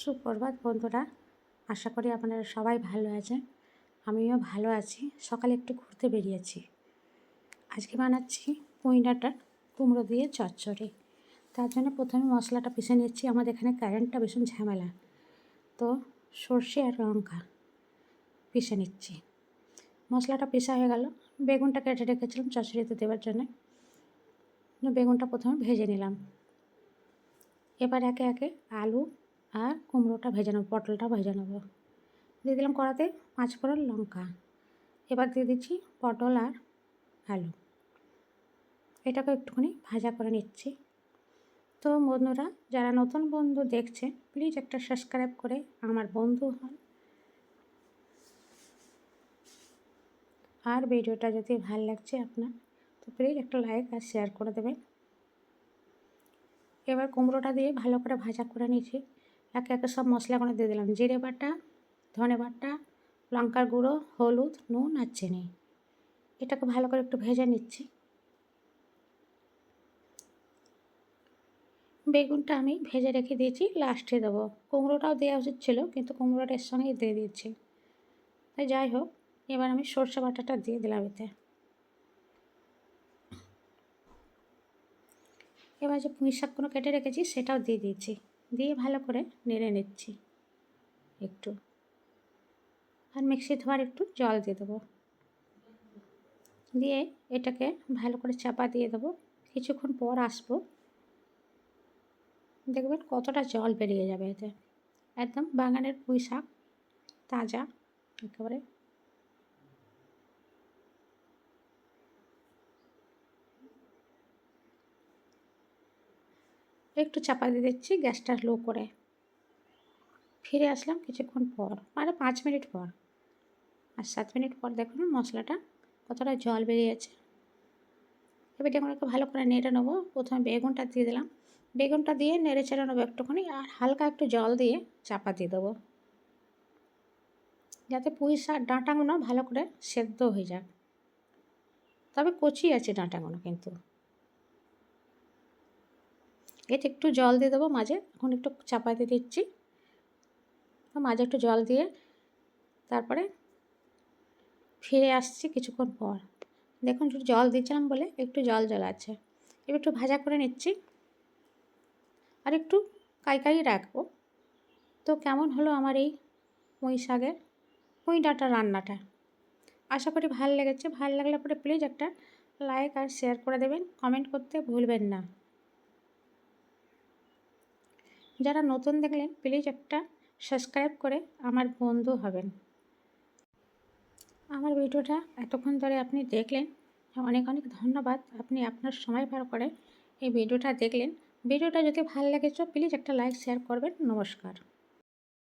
সুপ্রভাত বন্ধুরা, আশা করি আপনারা সবাই ভালো আছেন। আমিও ভালো আছি, সকালে একটু ঘুরতে বেরিয়েছি। আজকে বানাচ্ছি পুঁই কুমড়ো দিয়ে চচ্চড়ি। তার জন্য প্রথমে মশলাটা পিষে নিচ্ছি আমাদের এখানে কারেন্টটা ভীষণ ঝামেলা। তো সর্ষে আর লঙ্কা পিষে নিচ্ছি। মশলাটা পিষা হয়ে গেল, বেগুনটা কেটে রেখেছিলাম চচ্চড়িতে দেওয়ার জন্য। বেগুনটা প্রথমে ভেজে নিলাম। এবার একে একে আলু আর কুমড়োটা ভেজে নেব পটলটা ভেজে নেব দিয়ে দিলাম কড়াতে পাঁচ ফোড়ন লঙ্কা। এবার দিয়ে দিচ্ছি পটল আর আলু। এটাকে একটুখানি ভাজা করে নিচ্ছি। তো বন্ধুরা, যারা নতুন বন্ধু দেখছে প্লিজ একটা সাবস্ক্রাইব করে আমার বন্ধু হন। আর ভিডিওটা যদি ভালো লাগছে আপনার, তো প্লিজ একটা লাইক আর শেয়ার করে দেবেন। এবার কুমড়োটা দিয়ে ভালো করে ভাজা করে নিয়েছি একে একে সব মশলা মশলাগুলো দিয়ে দিলাম। জিরে বাটা, ধনে বাটা, লঙ্কার গুঁড়ো, হলুদ, নুন আর চিনি। এটাকে ভালো করে একটু ভেজে নিচ্ছি। বেগুনটা আমি ভেজে রেখে দিয়েছি, লাস্টে দেবো। কুমড়োটাও দেওয়া উচিত ছিল, কিন্তু কুমড়োটা এর সঙ্গেই দিয়ে দিয়েছি তাই যাই হোক, এবার আমি সর্ষে বাটাটা দিয়ে দিলাম এতে। এবার যে পুঁই শাকগুলো কেটে রেখেছি, সেটাও দিয়ে দিয়েছি। দিয়ে ভালো করে নেড়ে নিচ্ছি একটু। আর মিক্সি ধোয়ার একটু জল দিয়ে দেবো। দিয়ে এটাকে ভালো করে চাপা দিয়ে দেবো। কিছুক্ষণ পর আসব। দেখবেন কতটা জল বেরিয়ে যাবে এতে। একদম বাগানের পুঁই শাক, তাজা, একেবারে একটু চাপা দিয়ে দিচ্ছি গ্যাসটা লো করে। ফিরে আসলাম কিছুক্ষণ পর মানে পাঁচ মিনিট পর। আর সাত মিনিট পর দেখুন মশলাটা কতটা জল বেরিয়েছে। এবার এগুলোকে ভালো করে নেড়ে নেব। প্রথমে বেগুনটা দিয়ে দিলাম। বেগুনটা দিয়ে নেড়ে চেড়ে নেব একটুখানি আর হালকা একটু জল দিয়ে চাপা দিয়ে দেবো। যাতে পুঁই শাক ডাঁটাগুলো ভালো করে সেদ্ধ হয়ে যাক। তবে কচি আছে ডাঁটাগুলো কিন্তু। এতে একটু জল দিয়ে দেবো মাঝে। এখন একটু চাপাতে দিচ্ছি। মাঝে একটু জল দিয়ে তারপরে ফিরে আসছি কিছুক্ষণ পর। দেখুন, একটু জল দিচ্ছিলাম বলে একটু জল জল আছে এবার একটু ভাজা করে নিচ্ছি। আর একটু কাই রাখব। তো কেমন হলো আমার এই পুঁই শাকের পুঁই ডাঁটা রান্নাটা? আশা করি ভালো লেগেছে। ভালো লাগলে পরে প্লিজ একটা লাইক আর শেয়ার করে দেবেন। কমেন্ট করতে ভুলবেন না। যারা নতুন দেখলেন প্লিজ একটা সাবস্ক্রাইব করে আমার বন্ধু হবেন। আমার ভিডিওটা এতক্ষণ ধরে আপনি দেখলেন, অনেক অনেক ধন্যবাদ। আপনি আপনার সময় পার করে এই ভিডিওটা দেখলেন। ভিডিওটা যদি ভালো লেগেছে প্লিজ একটা লাইক শেয়ার করবেন। নমস্কার।